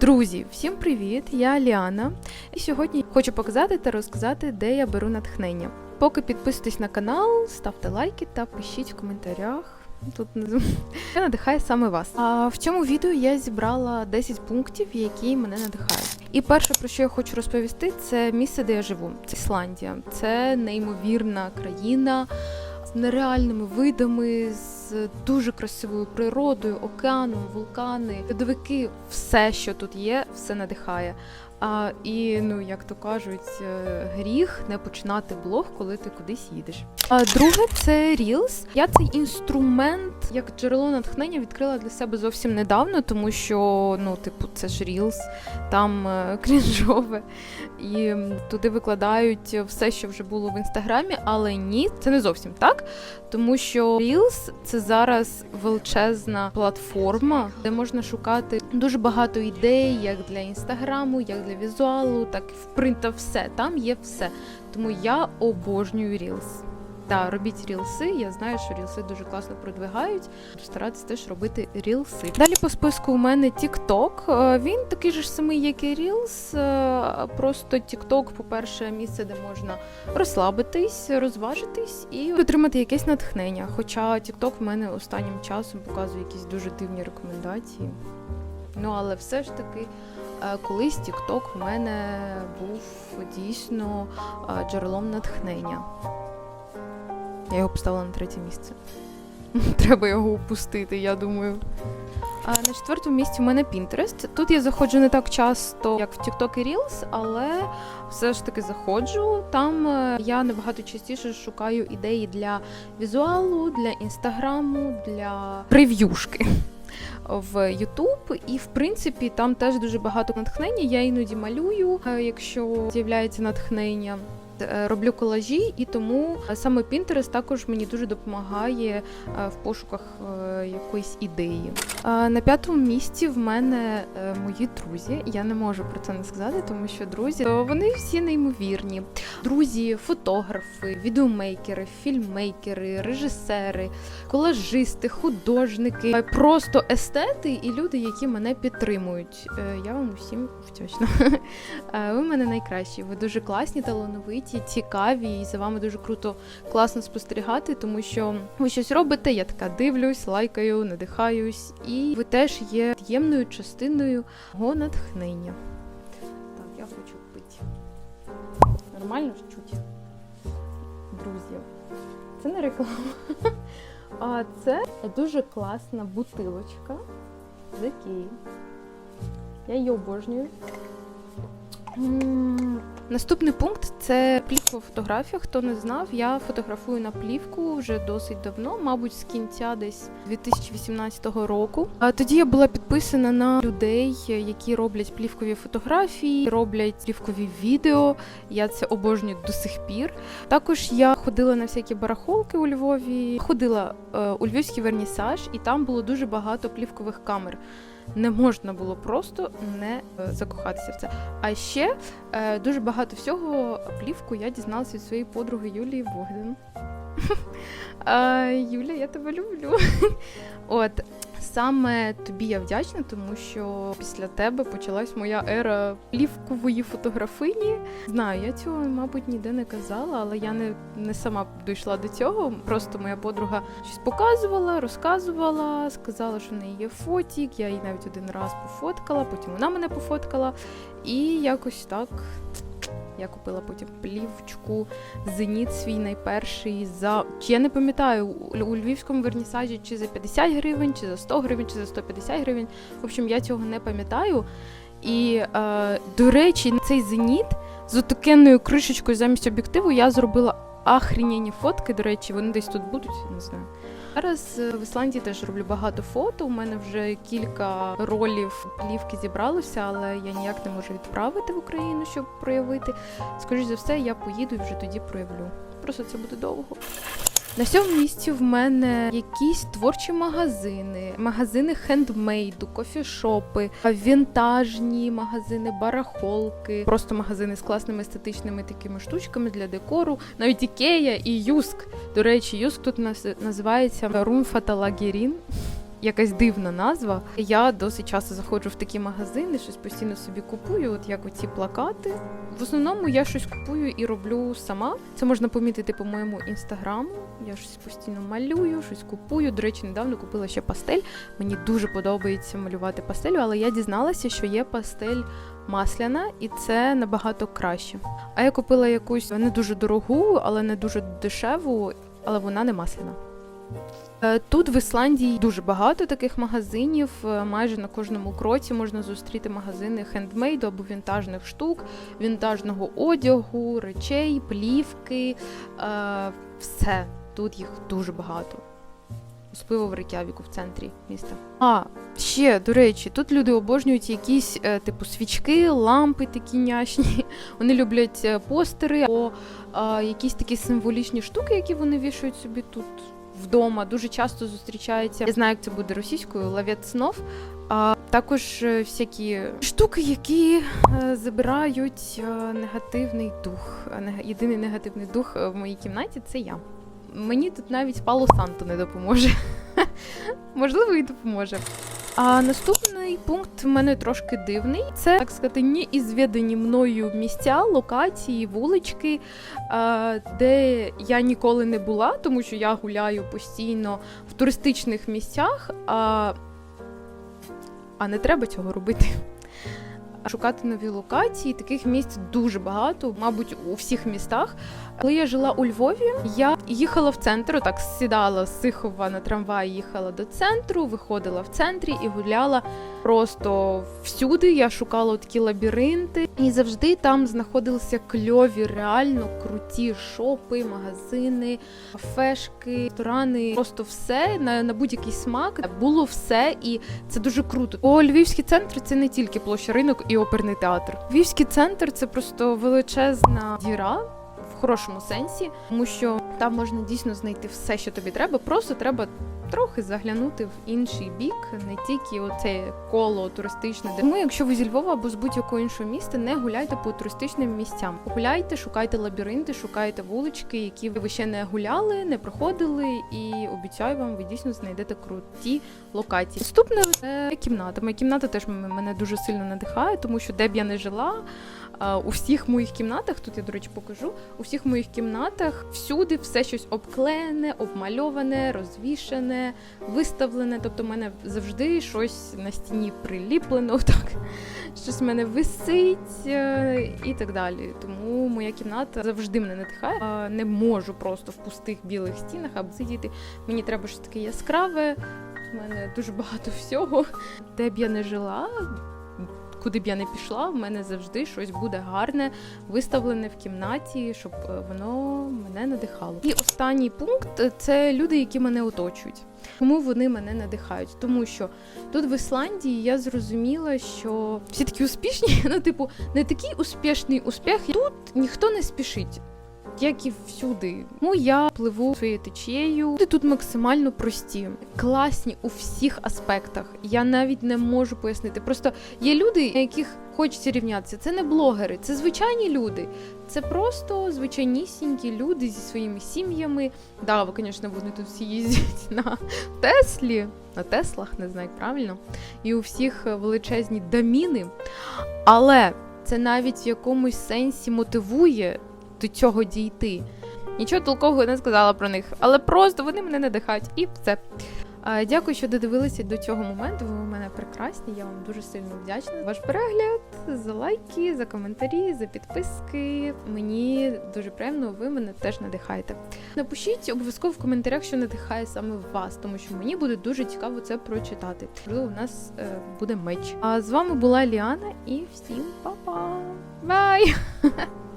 Друзі, всім привіт! Я Ліана. І сьогодні хочу показати та розказати, де я беру натхнення. Поки підписуйтесь на канал, ставте лайки та пишіть в коментарях. Тут. Що надихає саме вас. А в цьому відео я зібрала 10 пунктів, які мене надихають. І перше, про що я хочу розповісти, це місце, де я живу. Це Ісландія. Це неймовірна країна з нереальними видами, з дуже красивою природою, океаном, вулкани, льодовики, все, що тут є, все надихає. А, і ну, як то кажуть, е, гріх не починати блог, коли ти кудись їдеш. А друге, це Reels. Я цей інструмент як джерело натхнення відкрила для себе зовсім недавно, тому що ну, типу, це ж Reels, там е, крінжове, і туди викладають все, що вже було в інстаграмі, але ні, це не зовсім так. Тому що Reels – це зараз величезна платформа, де можна шукати дуже багато ідей, як для інстаграму, як для візуалу, так і в принта все. Там є все. Тому я обожнюю Reels. Так, робіть рілси. Я знаю, що рілси дуже класно продвигають. Старатися теж робити рілси. Далі по списку у мене TikTok. Е, Він такий же ж самий, як і Reels. е, Просто TikTok, по-перше, місце, де можна розслабитись, розважитись і отримати якесь натхнення. Хоча TikTok в мене останнім часом показує якісь дуже дивні рекомендації. Ну але все ж таки. Е, Колись TikTok в мене був дійсно е, джерелом натхнення. Я його поставила на третє місце. Треба його упустити, я думаю. А на четвертому місці в мене Pinterest. Тут я заходжу не так часто, як в TikTok і Reels, але все ж таки заходжу. Там е, я набагато частіше шукаю ідеї для візуалу, для інстаграму, для прев'юшки в YouTube. І в принципі там теж дуже багато натхнення. Я іноді малюю, е, якщо з'являється натхнення. Е, Роблю колажі, і тому е, саме Pinterest також мені дуже допомагає е, в пошуках якоїсь ідеї. На п'ятому місці в мене мої друзі. Я не можу про це не сказати, тому що друзі вони всі неймовірні. Друзі, фотографи, відеомейкери, фільммейкери, режисери, колажисти, художники, просто естети і люди, які мене підтримують. Я вам усім вдячна. Ви в мене найкращі. Ви дуже класні, талановиті, цікаві, і за вами дуже круто, класно спостерігати, тому що ви щось робите. Я така дивлюсь, лайкаю, надихаюсь, і ви теж є від'ємною частиною мого натхнення. Так, я хочу пити. Нормально ж чуть. Друзі, це не реклама. А це дуже класна бутилочка з Ікеї. Я її обожнюю. Наступний пункт це плівкова фотографія. Хто не знав, я фотографую на плівку вже досить давно, мабуть, з кінця десь 2018 року. А тоді я була підписана на людей, які роблять плівкові фотографії, роблять плівкові відео. Я це обожнюю до сих пір. Також я ходила на всякі барахолки у Львові, ходила е, у львівський вернісаж, і там було дуже багато плівкових камер. Не можна було просто не е, закохатися в це. А ще е, дуже багато всього плівку я дізналася від своєї подруги Юлії Богдан. Юля, я тебе люблю. От саме тобі я вдячна, тому що після тебе почалась моя ера плівкової фотографині. Знаю, я цього, мабуть, ніде не казала, але я не, не сама дійшла до цього. Просто моя подруга щось показувала, розказувала, сказала, що в неї є фотік. Я її навіть один раз пофоткала, потім вона мене пофоткала. І якось так. Я купила потім плівочку, зеніт свій найперший за чи я не пам'ятаю у львівському вернісажі чи за 50 гривень, чи за 100 гривень, чи за 150 гривень. В общем, я цього не пам'ятаю. І е, до речі, цей зеніт з отакенною кришечкою замість об'єктиву я зробила ахрінєні фотки. До речі, вони десь тут будуть, не знаю. Зараз е, в Ісландії теж роблю багато фото. У мене вже кілька ролів плівки зібралося, але я ніяк не можу відправити в Україну, щоб проявити. Скоріше за все, я поїду і вже тоді проявлю. Просто це буде довго. На сьому місці в мене якісь творчі магазини, магазини хендмейду, кофішопи, вінтажні магазини, барахолки, просто магазини з класними естетичними такими штучками для декору. Навіть Ікея і Юск. До речі, Юск тут нас називається Румфа та Лагерін. Якась дивна назва. Я досить часто заходжу в такі магазини, щось постійно собі купую, от як оці плакати. В основному я щось купую і роблю сама. Це можна помітити по моєму інстаграму. Я щось постійно малюю, щось купую. До речі, недавно купила ще пастель. Мені дуже подобається малювати пастелю, але я дізналася, що є пастель масляна, і це набагато краще. А я купила якусь не дуже дорогу, але не дуже дешеву, але вона не масляна. Е, Тут в Ісландії дуже багато таких магазинів. е, Майже на кожному кроці можна зустріти магазини хендмейду або вінтажних штук, вінтажного одягу, речей, плівки. е, Все тут їх дуже багато. Особливо в Рейкявіку, в центрі міста. А, ще, до речі, тут люди обожнюють якісь типу свічки, лампи такі няшні. Вони люблять постери або якісь такі символічні штуки, які вони вішають собі тут вдома. Дуже часто зустрічається. Я знаю, як це буде російською, лавець снов. А також е, всякі штуки, які е, забирають е, негативний дух. Єдиний негативний дух в моїй кімнаті це я. Мені тут навіть Пало Санто не допоможе. Можливо, і допоможе. А наступний пункт в мене трошки дивний. Це так сказати, ні неізвідані мною місця, локації, вулички, де я ніколи не була, тому що я гуляю постійно в туристичних місцях. А, а не треба цього робити. Шукати нові локації, таких місць дуже багато, мабуть, у всіх містах. Коли я жила у Львові, я їхала в центр, так сідала з Сихова на трамвай, їхала до центру, виходила в центрі і гуляла просто всюди. Я шукала такі лабіринти, і завжди там знаходилися кльові, реально круті шопи, магазини, кафешки, ресторани. Просто все на, на будь-який смак було все, і це дуже круто. О, львівський центр це не тільки площа ринок і оперний театр. Львівський центр це просто величезна діра. В хорошому сенсі, тому що там можна дійсно знайти все, що тобі треба. Просто треба трохи заглянути в інший бік, не тільки оце коло туристичне. Тому, якщо ви зі Львова або з будь-якого іншого міста, не гуляйте по туристичним місцям. Гуляйте, шукайте лабіринти, шукайте вулички, які ви ще не гуляли, не проходили, і обіцяю вам, ви дійсно знайдете круті локації. Наступне це кімната. Моя кімната теж мене дуже сильно надихає, тому що де б я не жила. У всіх моїх кімнатах, тут я, до речі, покажу, у всіх моїх кімнатах всюди все щось обклеєне, обмальоване, розвішане, виставлене. Тобто, в мене завжди щось на стіні приліплено, так щось в мене висить е, і так далі. Тому моя кімната завжди мене надихає. Не можу просто в пустих білих стінах або сидіти. Мені треба щось таке яскраве. У мене дуже багато всього. Де б я не жила, куди б я не пішла, в мене завжди щось буде гарне, виставлене в кімнаті, щоб е, воно мене надихало. І останній пункт це люди, які мене оточують. Чому вони мене надихають? Тому що тут в Ісландії я зрозуміла, що всі такі успішні, ну, типу, не такий успішний успіх. Тут ніхто не спішить. Як і всюди. Ну я пливу своєю течією. Люди тут максимально прості, класні у всіх аспектах. Я навіть не можу пояснити. Просто є люди, на яких хочеться рівнятися. Це не блогери, це звичайні люди. Це просто звичайнісінькі люди зі своїми сім'ями. Да, ви, звісно, вони тут всі їздять на Теслі, на Теслах, не знаю як правильно. І у всіх величезні даміни. Але це навіть в якомусь сенсі мотивує до цього дійти. Нічого толкового не сказала про них, але просто вони мене надихають і все. Дякую, що додивилися до цього моменту. Ви у мене прекрасні. Я вам дуже сильно вдячна за ваш перегляд, за лайки, за коментарі, за підписки. Мені дуже приємно, ви мене теж надихаєте. Напишіть обов'язково в коментарях, що надихає саме вас, тому що мені буде дуже цікаво це прочитати. Можливо, у нас е, буде меч. А з вами була Ліана і всім па-па! Бай!